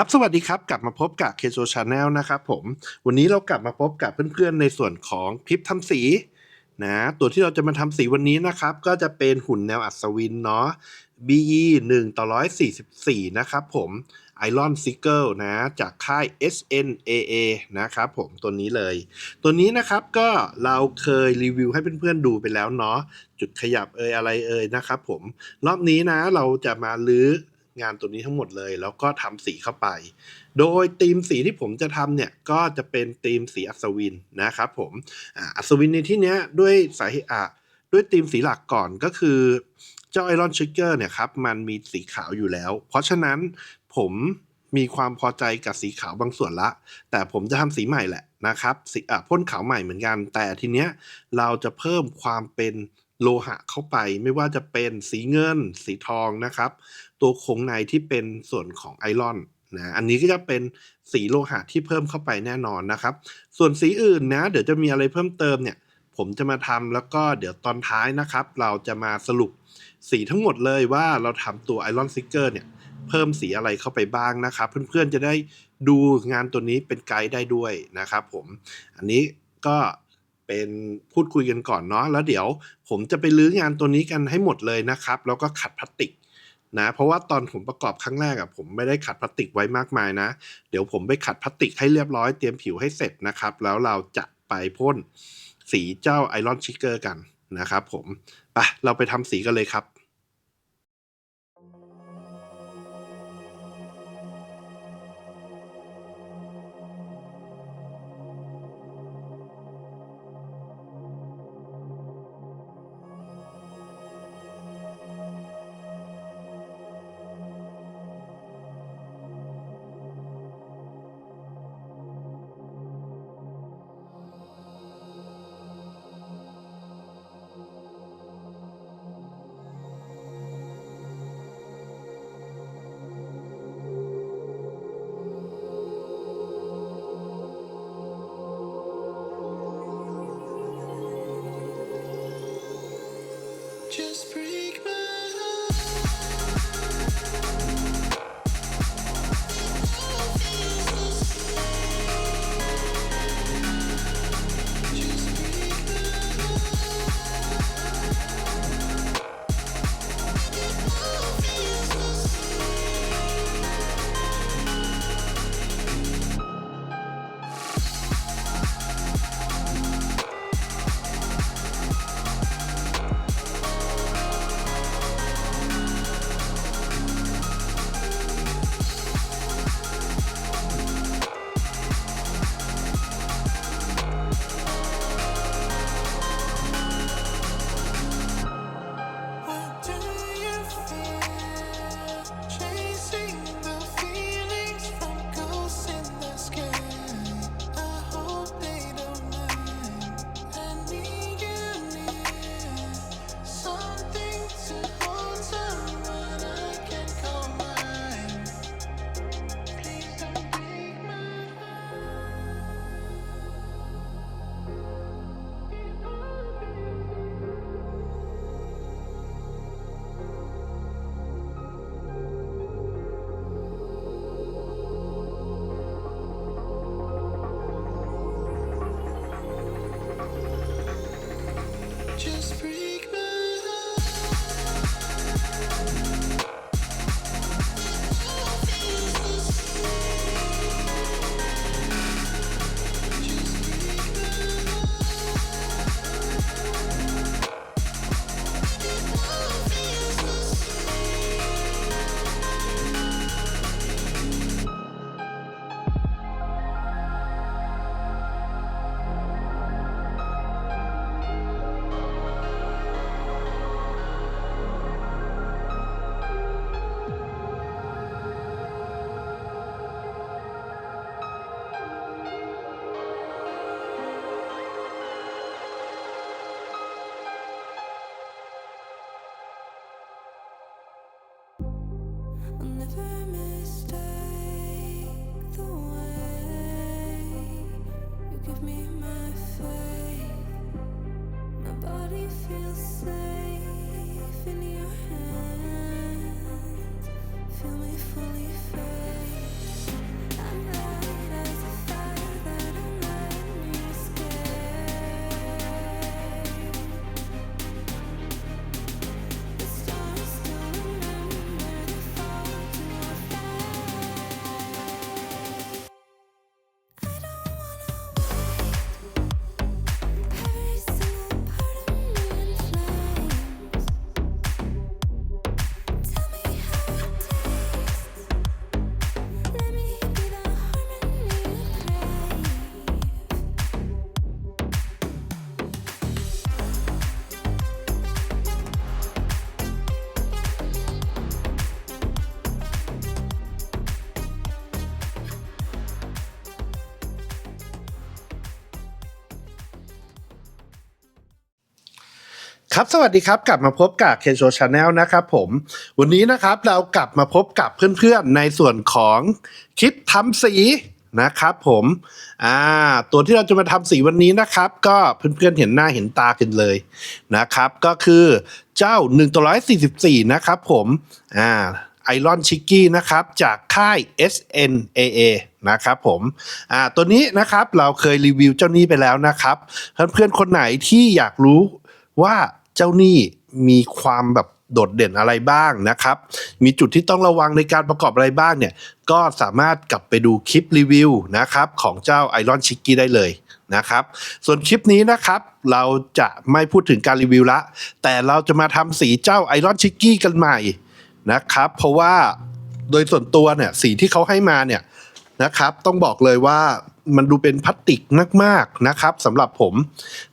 ครับสวัสดีครับ กลับมาพบกับ k s o Channel นะครับผม วันนี้เรากลับมาพบกับเพื่อนๆในส่วนของคลิปทำสีนะตัวที่เราจะมาทำสีวันนี้นะครับ ก็จะเป็นหุ่นแนวอัศวินเนาะ BE 1ต่อ144 นะครับผม Iron s i g l e นะจากค่าย SNAA นะครับผมตัวนี้เลย ตัวนี้นะครับก็เราเคยรีวิวให้เพื่อนๆดูไปแล้วเนาะจุดขยับเอ่ยอะไรเอ่ยนะครับผม รอบนี้นะเราจะมาลื้อ งานตัวนี้ทั้งหมดเลย แล้วก็ทำสีเข้าไป โดยธีมสีที่ผมจะทำเนี่ยก็จะเป็นธีมสีอัศวินนะครับผมอัศวินในที่เนี้ยด้วยสาเหตุอะด้วยธีมสีหลักก่อนก็คือเจ้าไอรอนชิกเกอร์เนี่ยครับมันมีสีขาวอยู่แล้ว เพราะฉะนั้นผมมีความพอใจกับสีขาวบางส่วนละ แต่ผมจะทำสีใหม่แหละนะครับสีอะพ่นขาวใหม่เหมือนกัน แต่ทีเนี้ยเราจะเพิ่มความเป็น โลหะเข้าไปไม่ว่าจะเป็นสีเงิน สีทองนะครับ ตัวโครงในที่เป็นส่วนของไอรอนนะอันนี้ก็จะเป็นสีโลหะที่เพิ่มเข้าไปแน่นอนนะครับ ส่วนสีอื่นนะ เดี๋ยวจะมีอะไรเพิ่มเติมเนี่ย ผมจะมาทำแล้วก็เดี๋ยวตอนท้ายนะครับ เราจะมาสรุปสีทั้งหมดเลยว่าเราทำตัวไอรอนซิกเกอร์เนี่ยเพิ่มสีอะไรเข้าไปบ้างนะครับ เพื่อนๆจะได้ดูงานตัวนี้เป็นไกด์ได้ด้วยนะครับผม อันนี้ก็ เป็นพูดคุยกันก่อนเนาะแล้วเดี๋ยว ผมจะไปลื้องานตัวนี้กันให้หมดเลยนะครับ แล้วก็ขัดพลาสติกนะเพราะว่าตอนผมประกอบครั้งแรกอะผมไม่ได้ขัดพลาสติกไว้มากมายนะ เดี๋ยวผมไปขัดพลาสติกให้เรียบร้อยเตรียมผิวให้เสร็จนะครับ แล้วเราจะไปพ่นสีเจ้าไอรอนชิกเกอร์กันนะครับผมไปเราไปทำสีกันเลยครับ just breathe. ครับสวัสดีครับกลับมาพบกับ k e n s h o Channel นะครับผมวันนี้นะครับเรากลับมาพบกับเพื่อนๆในส่วนของคลิปทำสีนะครับผมอ่าตัวที่เราจะมาทำสีวันนี้นะครับ ก็เพื่อนๆเห็นหน้าเห็นตากันเลยนะครับ ก็คือเจ้า1ตัว144นะครับผมอ่าไอรอนชิกกี้นะครับจากค่าย SNAA นะครับผมอ่าตัวนี้นะครับเราเคยรีวิวเจ้านี้ไปแล้วนะครับเพื่อนๆคนไหนที่อยากรู้ว่า เจ้าหนี้มีความแบบโดดเด่นอะไรบ้างนะครับ มีจุดที่ต้องระวังในการประกอบอะไรบ้างเนี่ย ก็สามารถกลับไปดูคลิปรีวิวนะครับของเจ้าไอรอนชิกกี้ได้เลยนะครับ ส่วนคลิปนี้นะครับ เราจะไม่พูดถึงการรีวิวละ แต่เราจะมาทำสีเจ้าไอรอนชิกกี้กันใหม่นะครับ เพราะว่าโดยส่วนตัวเนี่ยสีที่เขาให้มาเนี่ยนะครับ ต้องบอกเลยว่า มันดูเป็นพลาสติกมากๆนะครับสำหรับผม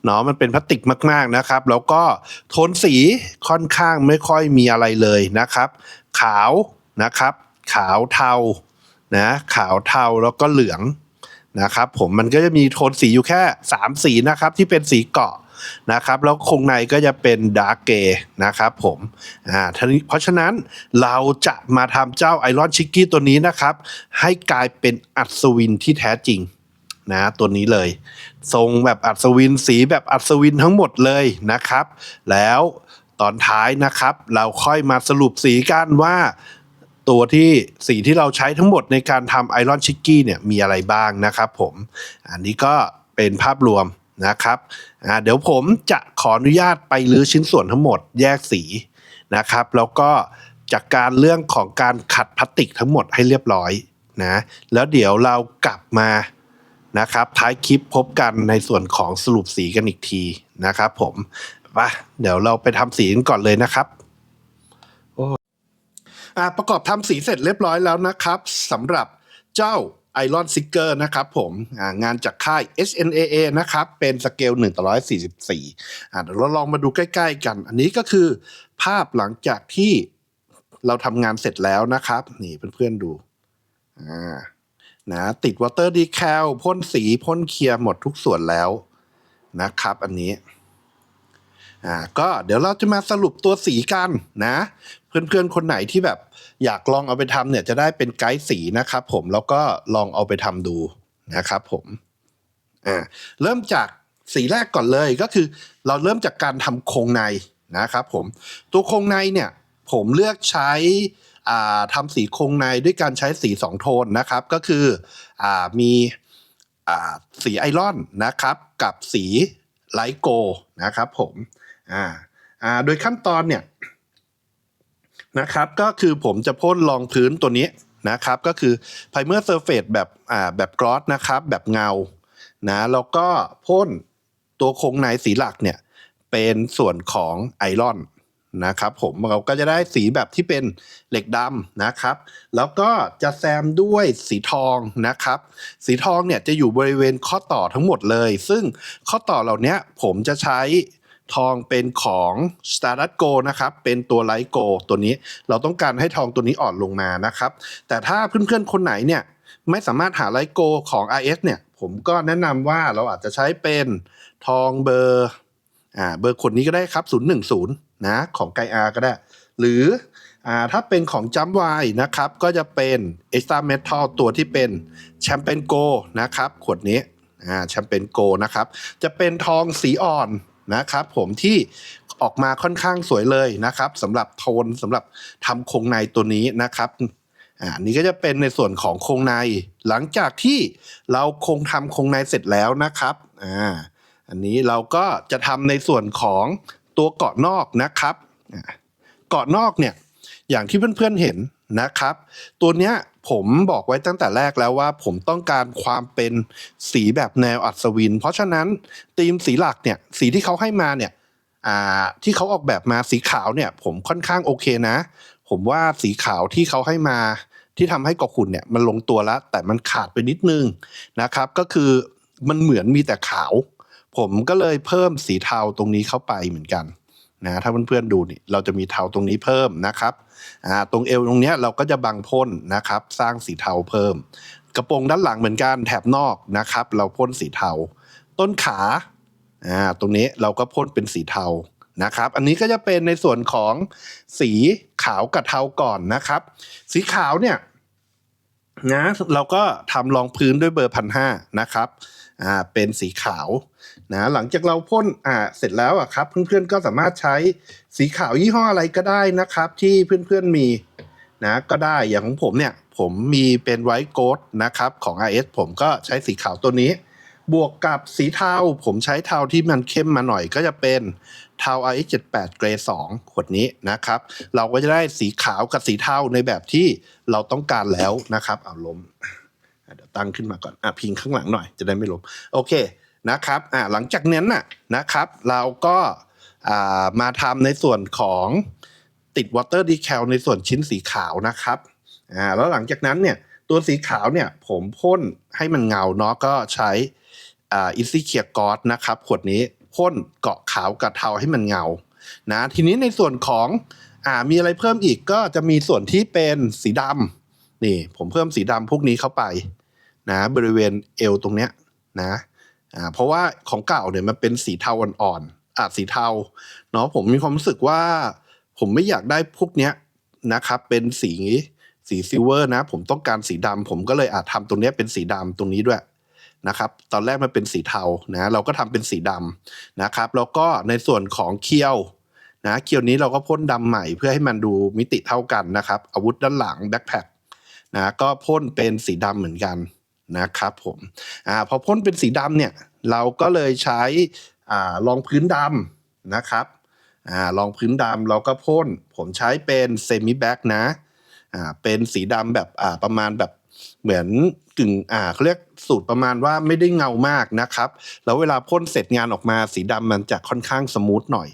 เนาะมันเป็นพลาสติกมากๆนะครับ แล้วก็โทนสีค่อนข้างไม่ค่อยมีอะไรเลยนะครับ ขาวนะครับ ขาวเทานะขาวเทาแล้วก็เหลืองนะครับผมมันก็จะมีโทนสีอยู่แค่ 3 สีนะครับที่เป็นสีเกาะนะครับแล้วคงในก็จะเป็นดาร์กเกย์นะครับผมอ่าเพราะฉะนั้นเราจะมาทำเจ้าไอรอนชิกกี้ตัวนี้นะครับ ให้กลายเป็นอัศวินที่แท้จริง นะตัวนี้เลย ทรงแบบอัศวินสีแบบอัศวินทั้งหมดเลยนะครับ แล้วตอนท้ายนะครับ เราค่อยมาสรุปสีกันว่าตัวที่สีที่เราใช้ทั้งหมดในการทำไอรอนชิกกี้เนี่ยมีอะไรบ้างนะครับผม อันนี้ก็เป็นภาพรวมนะครับเดี๋ยวผมจะขออนุญาตไปรื้อชิ้นส่วนทั้งหมดแยกสีนะครับ แล้วก็จัดกการเรื่องของการขัดพลาสติกทั้งหมดให้เรียบร้อยนะ แล้วเดี๋ยวเรากลับมา นะครับท้ายคลิปพบกันในส่วนของสรุปสีกันอีกทีนะครับ ผมไปเดี๋ยวเราไปทำสีกันก่อนเลยนะครับอ่าประกอบทำสีเสร็จเรียบร้อยแล้วนะครับสำหรับเจ้า Iron s i g g e r นะครับผมงานจากค่าย SNAA นะครับ เป็นสเกล1ต่อ144อ่าเดี๋ยวเราลองมาดูใกล้ ๆ กัน อันนี้ก็คือภาพหลังจากที่เราทำงานเสร็จแล้วนะครับ นี่เพื่อนๆดูอ่า นะติดวอเตอร์ดีแคลพ่นสีพ่นเคลียร์หมดทุกส่วนแล้วนะครับ อันนี้อ่าก็เดี๋ยวเราจะมาสรุปตัวสีกันนะ เพื่อนๆ คนไหนที่แบบ อยากลองเอาไปทำเนี่ยจะได้เป็นไกด์สีนะครับผมแล้วก็ลองเอาไปทำดูนะครับผมอ่าเริ่มจากสีแรกก่อนเลยก็คือเราเริ่มจากการทำโครงในนะครับผมตัวโครงในเนี่ยผมเลือกใช้ ทำสีโครงในด้วยการใช้สีสองโทนนะครับ ก็คืออมีอสีไอรอนนะครับ กับสีไลท์โกนะครับผมอ่าอ่าโดยขั้นตอนเนี่ยนะครับก็คือผมจะพ่นรองพื้นตัวนี้นะครับก็คือ primer surface แบบอ่าแบบกรอสนะครับแบบเงานะแล้วก็พ่นตัวโครงในสีหลักเนี่ยเป็นส่วนของไอรอน นะครับผมเราก็จะได้สีแบบที่เป็นเหล็กดำนะครับ แล้วก็จะแซมด้วยสีทองนะครับ สีทองเนี่ยจะอยู่บริเวณข้อต่อทั้งหมดเลย ซึ่งข้อต่อเหล่านี้ผมจะใช้ทองเป็นของ s t a r d u s t Go นะครับ เป็นตัว Light Go ตัวนี้ เราต้องการให้ทองตัวนี้อ่อนลงมานะครับ แต่ถ้าเพื่อนๆ คนไหนเนี่ย ไม่สามารถหา Light Go ของ RS เนี่ย ผมก็แนะนำว่าเราอาจจะใช้เป็นทองเบอร์ อ่าเบอร์ขนนี้ก็ได้ครับ 010 นะของไกอาก็ได้ หรืออ่าถ้าเป็นของจัมวนะครับ ก็จะเป็น Extra Metal ตัวที่เป็นแชมเปญโกนะครับ ขวดนี้อ่าแชมเปญโกนะครับ จะเป็นทองสีอ่อนนะครับผมที่ออกมาค่อนข้างสวยเลยนะครับสำหรับโทนสำหรับทำโครงในตัวนี้นะครับอ่านี่ก็จะเป็นในส่วนของโครงใน หลังจากที่เราคงทำโครงในเสร็จแล้วนะครับอ่า อันนี้เราก็จะทำในส่วนของตัวเกาะนอกนะครับเกาะนอกเนี่ยอย่างที่เพื่อนๆเห็นนะครับ ตัวเนี้ยผมบอกไว้ตั้งแต่แรกแล้วว่า ผมต้องการความเป็นสีแบบแนวอัศวิน เพราะฉะนั้นธีมสีหลักเนี่ยสีที่เขาให้มาเนี่ยที่เขาออกแบบมาสีขาวเนี่ย ผมค่อนข้างโอเคนะ ผมว่าสีขาวที่เขาให้มาที่ทำให้กาะขุนเนี่ยมันลงตัวแล้ว แต่มันขาดไปนิดนึงนะครับ ก็คือมันเหมือนมีแต่ขาว ผมก็เลยเพิ่มสีเทาตรงนี้เข้าไปเหมือนกันนะถ้าเพื่อนๆดูนี่เราจะมีเทาตรงนี้เพิ่มนะครับอ่าตรงเอวตรงเนี้ยเราก็จะบังพ่นนะครับ สร้างสีเทาเพิ่ม กระโปรงด้านหลังเหมือนกันแถบนอกนะครับ เราพ่นสีเทา ต้นขาอ่าตรงนี้เราก็พ่นเป็นสีเทานะครับ อันนี้ก็จะเป็นในส่วนของสีขาวกับเทาก่อนนะครับ สีขาวเนี่ยนะเราก็ทำรองพื้นด้วยเบอร์พันห้านะครับ อ่าเป็นสีขาวนะหลังจากเราพ่นอ่าเสร็จแล้วอะครับเพื่อนๆก็สามารถใช้สีขาวยี่ห้ออะไรก็ได้นะครับ ที่เพื่อนๆมีนะก็ได้อย่างของผมเนี่ยผมมีเป็นไวท์โกดนะครับของ RS ผมก็ใช้สีขาวตัวนี้ บวกกับสีเทาผมใช้เทาที่มันเข้มมาหน่อยก็จะเป็นเทา RX 78 เกรด2ขวดนี้นะครับ เราก็จะได้สีขาวกับสีเทาในแบบที่เราต้องการแล้วนะครับเอาลม ตั้งขึ้นมาก่อนอะพิงข้างหลังหน่อยจะได้ไม่ล้มโอเคนะครับอะหลังจากนั้นน่ะนะครับ เราก็อ่ามาทำในส่วนของติดวอเตอร์ดีแคลในส่วนชิ้นสีขาวนะครับอ่าแล้วหลังจากนั้นเนี่ยตัวสีขาวเนี่ยผมพ่นให้มันเงาเนาะก็ใช้อ่าอิซี่เคียร์กอสนะครับขวดนี้พ่นเกาะขาวกับเทาให้มันเงานะทีนี้ในส่วนของอ่ามีอะไรเพิ่มอีกก็จะมีส่วนที่เป็นสีดำนี่ผมเพิ่มสีดำพวกนี้เข้าไป นะบริเวณเอวตรงเนี้ยนะอ่าเพราะว่าของเก่าเนี่ยมันเป็นสีเทาอ่อนๆอ่าสีเทาเนาะผมมีความรู้สึกว่า ผมไม่อยากได้พวกเนี้ยนะครับ เป็นสีสีซิลเวอร์นะ ผมต้องการสีดำผมก็เลยอาจทำตรงเนี้ยเป็นสีดำตรงนี้ด้วยนะครับ ตอนแรกมันเป็นสีเทานะเราก็ทำเป็นสีดำนะครับ แล้วก็ในส่วนของเคี้ยวนะเคียวนี้เราก็พ่นดำใหม่เพื่อให้มันดูมิติเท่ากันนะครับ อาวุธด้านหลังแบ็คแพคนะก็พ่นเป็นสีดำเหมือนกัน นะครับผมอพอพ่นเป็นสีดำเนี่ยเราก็เลยใช้รองพื้นดำนะครับรองพื้นดำเราก็พ่นผมใช้เป็นเซมิแบ็กนะเป็นสีดำแบบประมาณแบบเหมือนกึ่งอ่าเขาเรียกสูตรประมาณว่าไม่ได้เงามากนะครับ แล้วเวลาพ่นเสร็จงานออกมาสีดำมันจะค่อนข้างสมูทหน่อย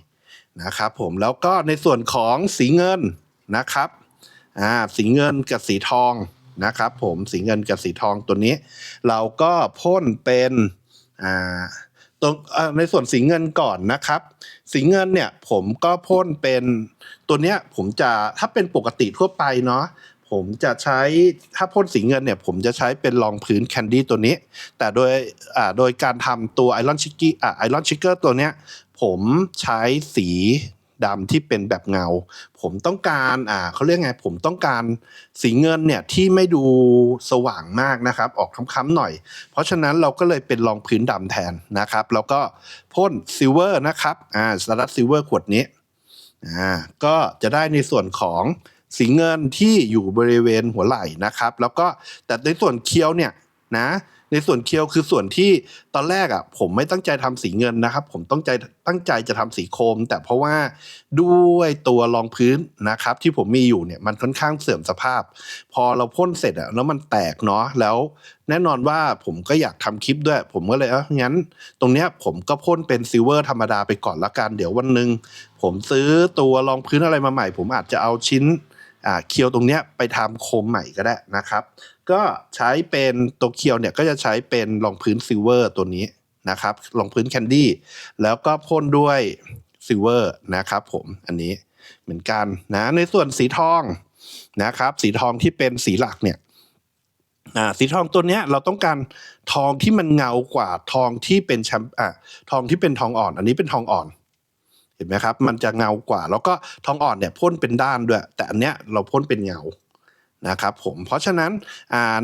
นะครับผมแล้วก็ในส่วนของสีเงินนะครับอ่าสีเงินกับสีทอง นะครับผมสีเงินกับสีทองตัวนี้ เราก็พ่นเป็นอ่าตรงในส่วนสีเงินก่อนนะครับ สีเงินเนี่ยผมก็พ่นเป็นตัวเนี้ยผมจะถ้าเป็นปกติทั่วไปเนาะผมจะใช้ถ้าพ่นสีเงินเนี่ย ผมจะใช้เป็นรองพื้นแคนดี้ตัวนี้ แต่โดยอ่าโดยการทำตัวไอรอนชิกกี้อ่าไอรอนชิกเกอร์ตัวเนี้ยผมใช้สี ดำที่เป็นแบบเงา ผมต้องการอ่าเขาเรียกไงผมต้องการสีเงินเนี่ยที่ไม่ดูสว่างมากนะครับ ออกค้ำๆหน่อย เพราะฉะนั้นเราก็เลยเป็นรองพื้นดำแทนนะครับ แล้วก็พ่นซิลเวอร์นะครับอ่าสลัดซิลเวอร์ขวดนี้อ่าก็จะได้ในส่วนของสีเงินที่อยู่บริเวณหัวไหล่นะครับ แล้วก็แต่ในส่วนเคี้ยวเนี่ยนะ ในส่วนเคียวคือส่วนที่ตอนแรกอะผมไม่ตั้งใจทำสีเงินนะครับ ผมต้องใจตั้งใจจะทำสีโครม แต่เพราะว่าด้วยตัวรองพื้นนะครับ ที่ผมมีอยู่เนี่ยมันค่อนข้างเสื่อมสภาพ พอเราพ่นเสร็จอะแล้วมันแตกเนาะแล้วแน่นอนว่าผมก็อยากทำคลิปด้วย ผมก็เลยเอองั้น ตรงเนี้ยผมก็พ่นเป็นซิลเวอร์ธรรมดาไปก่อนละกันเดี๋ยววันหนึ่งผมซื้อตัวรองพื้นอะไรมาใหม่ ผมอาจจะเอาชิ้นอ่าเคียวตรงเนี้ยไปทำโคมใหม่ก็ได้นะครับ ก็ใช้เป็นโตเคียวเนี่ยก็จะใช้เป็นรองพื้นซิลเวอร์ตัวนี้นะครับรองพื้นแคนดี้แล้วก็พ่นด้วยซิลเวอร์นะครับผมอันนี้เหมือนกันนะในส่วนสีทองนะครับสีทองที่เป็นสีหลักเนี่ยสีทองตัวเนี้ยเราต้องการทองที่มันเงากว่าทองที่เป็นแชมป์อ่าทองที่เป็นทองอ่อน อันนี้เป็นทองอ่อน เห็นไหมครับ มันจะเงากว่า แล้วก็ทองอ่อนเนี่ยพ่นเป็นด้านด้วย แต่อันเนี้ยเราพ่นเป็นเงา นะครับผมเพราะฉะนั้น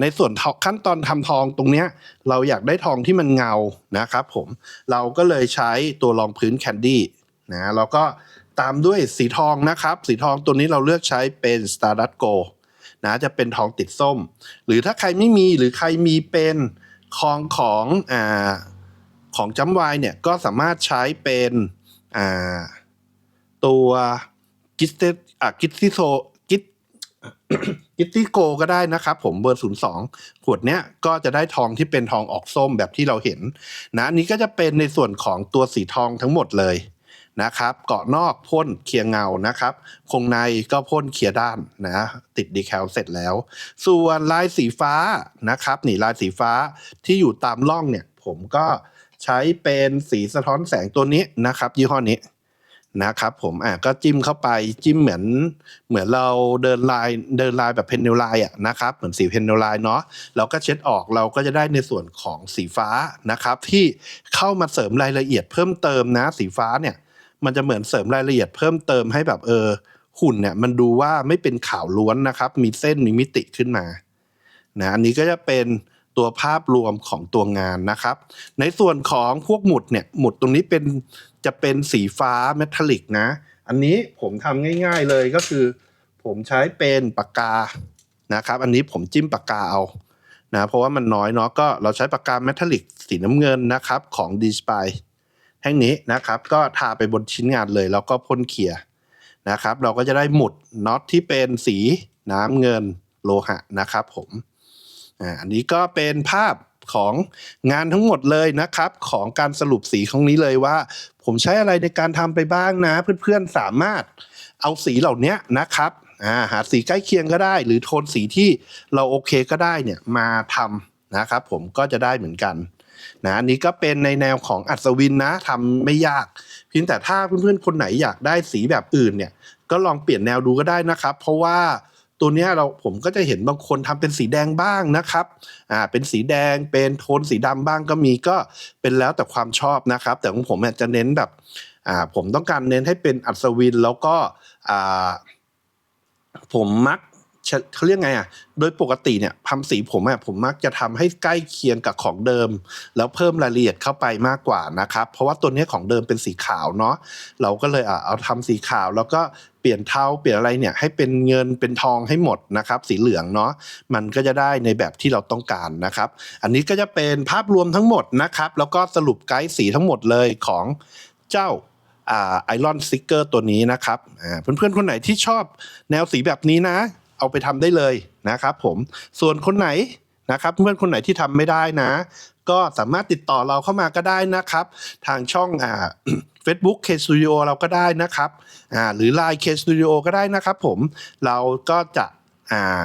ในส่วนขั้นตอนทำทองตรงเนี้ยเราอยากได้ทองที่มันเงานะครับผมเราก็เลยใช้ตัวรองพื้นแคนดี้นะแล้วก็ตามด้วยสีทองนะครับ สีทองตัวนี้เราเลือกใช้เป็น Stardust Gold นะจะเป็นทองติดส้ม หรือถ้าใครไม่มีหรือใครมีเป็นคองของอ่าของจัมวายเนี่ยก็สามารถใช้เป็นอ่าตัวกิสเตอ่ากิสซิโซ กิตตี้โกก็ได้นะครับผมเบอร์ศูนย์สองขวดเนี้ยก็จะได้ทองที่เป็นทองออกส้มแบบที่เราเห็น นะนนี้ก็จะเป็นในส่วนของตัวสีทองทั้งหมดเลยนะครับ เกาะนอกพ่นเคลียร์เงานะครับ คงในก็พ่นเคลียร์ด้านนะ ติดดีแคลเสร็จแล้ว ส่วนลายสีฟ้านะครับนี่ลายสีฟ้าที่อยู่ตามร่องเนี่ย ผมก็ใช้เป็นสีสะท้อนแสงตัวนี้นะครับ ยี่ห้อนี้ นะครับผมอะก็จิ้มเข้าไปจิ้มเหมือนเหมือนเราเดินลายเดินลายแบบเพนเนลไลน์อะนะครับเหมือนสีเพนเนลไลน์เนาะเราก็เช็ดออกเราก็จะได้ในส่วนของสีฟ้านะครับที่เข้ามาเสริมรายละเอียดเพิ่มเติมนะสีฟ้าเนี่ย มันจะเหมือนเสริมรายละเอียดเพิ่มเติมให้แบบเออหุ่นเนี่ยมันดูว่าไม่เป็นขาวล้วนนะครับ มีเส้นมีมิติขึ้นมานะอันนี้ก็จะเป็นตัวภาพรวมของตัวงานนะครับ ในส่วนของพวกหมุดเนี่ยหมุดตรงนี้เป็น จะเป็นสีฟ้าเมทัลลิกนะ อันนี้ผมทำง่าย ๆเลยก็คือ ผมใช้เป็นปากกานะครับ อันนี้ผมจิ้มปากกาเอานะเพราะว่ามันน้อยเนาะก็เราใช้ปากกาเมทัลลิกสีน้ำเงินนะครับของดีสปายแท่งนี้นะครับก็ทาไปบนชิ้นงานเลยแล้วก็พ่นเขี่ยนะครับ เราก็จะได้หมุดน็อตที่เป็นสีน้ำเงินโลหะนะครับผมอันนี้ก็เป็นภาพของงานทั้งหมดเลยนะครับ ของการสรุปสีของนี้เลยว่า ผมใช้อะไรในการทำไปบ้างนะ เพื่อนๆสามารถเอาสีเหล่านี้นะครับาหาสีใกล้เคียงก็ได้ หรือโทนสีที่เราโอเคก็ได้เนี่ยมาทำนะครับผมก็จะได้เหมือนกันนะอันนี้ก็เป็นในแนวของอัศวินนะทำไม่ยาก เพียงแต่ถ้าเพื่อนๆคนไหนอยากได้สีแบบอื่นเนี่ยก็ลองเปลี่ยนแนวดูก็ได้นะครับ เพราะว่า ตัวนี้เราผมก็จะเห็นบางคนทำเป็นสีแดงบ้างนะครับอ่าเป็นสีแดงเป็นโทนสีดำบ้างก็มีก็เป็นแล้วแต่ความชอบนะครับ แต่ของผมจะเน้นแบบอ่าผมต้องการเน้นให้เป็นอัศวินแล้วก็อ่าผมมักเขาเรียกไงอะ โดยปกติเนี่ยทำสีผมอะผมมักจะทำให้ใกล้เคียงกับของเดิม แล้วเพิ่มรายละเอียดเข้าไปมากกว่านะครับ เพราะว่าตัวนี้ของเดิมเป็นสีขาวเนาะเราก็เลยอะเอาทำสีขาวแล้วก็ ปลี่ยนเท้าเปลี่ยนอะไรเนี่ยให้เป็นเงินเป็นทองให้หมดนะครับสีเหลืองเนาะมันก็จะได้ในแบบที่เราต้องการนะครับ อันนี้ก็จะเป็นภาพรวมทั้งหมดนะครับ แล้วก็สรุปไกด์สีทั้งหมดเลยของเจ้าไอรอนซิกเกอร์ตัวนี้นะครับอ่าเพื่อนๆคนไหนที่ชอบแนวสีแบบนี้นะ เอาไปทำได้เลยนะครับผมส่วนคนไหนนะครับเพื่อนคนไหนที่ทำไม่ได้นะ ก็สามารถติดต่อเราเข้ามาก็ได้นะครับ ทางช่องอ่า Facebook K Studio เราก็ได้นะครับอ่าหรือ Line K Studio ก็ได้นะครับผมเราก็จะอ่า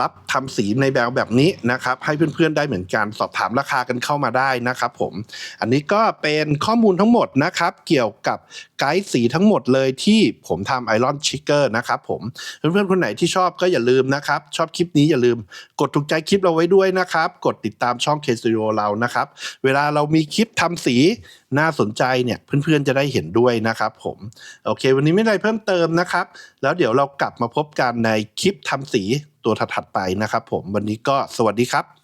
รับทำสีในแบบแบบนี้นะครับ ให้เพื่อนๆได้เหมือนกันสอบถามราคากันเข้ามาได้นะครับผม อันนี้ก็เป็นข้อมูลทั้งหมดนะครับ เกี่ยวกับไกด์สีทั้งหมดเลยที่ผมทำไอรอนชิกเกอร์นะครับผม เพื่อนๆคนไหนที่ชอบก็อย่าลืมนะครับ ชอบคลิปนี้อย่าลืมกดถูกใจคลิปเราไว้ด้วยนะครับ กดติดตามช่อง K Studio เรานะครับ เวลาเรามีคลิปทำสีน่าสนใจเนี่ยเพื่อนๆจะได้เห็นด้วยนะครับผม โอเค วันนี้ไม่ได้เพิ่มเติมนะครับ แล้วเดี๋ยวเรากลับมาพบกันในคลิปทำสี ตัวถัดๆไปนะครับผมวันนี้ก็สวัสดีครับ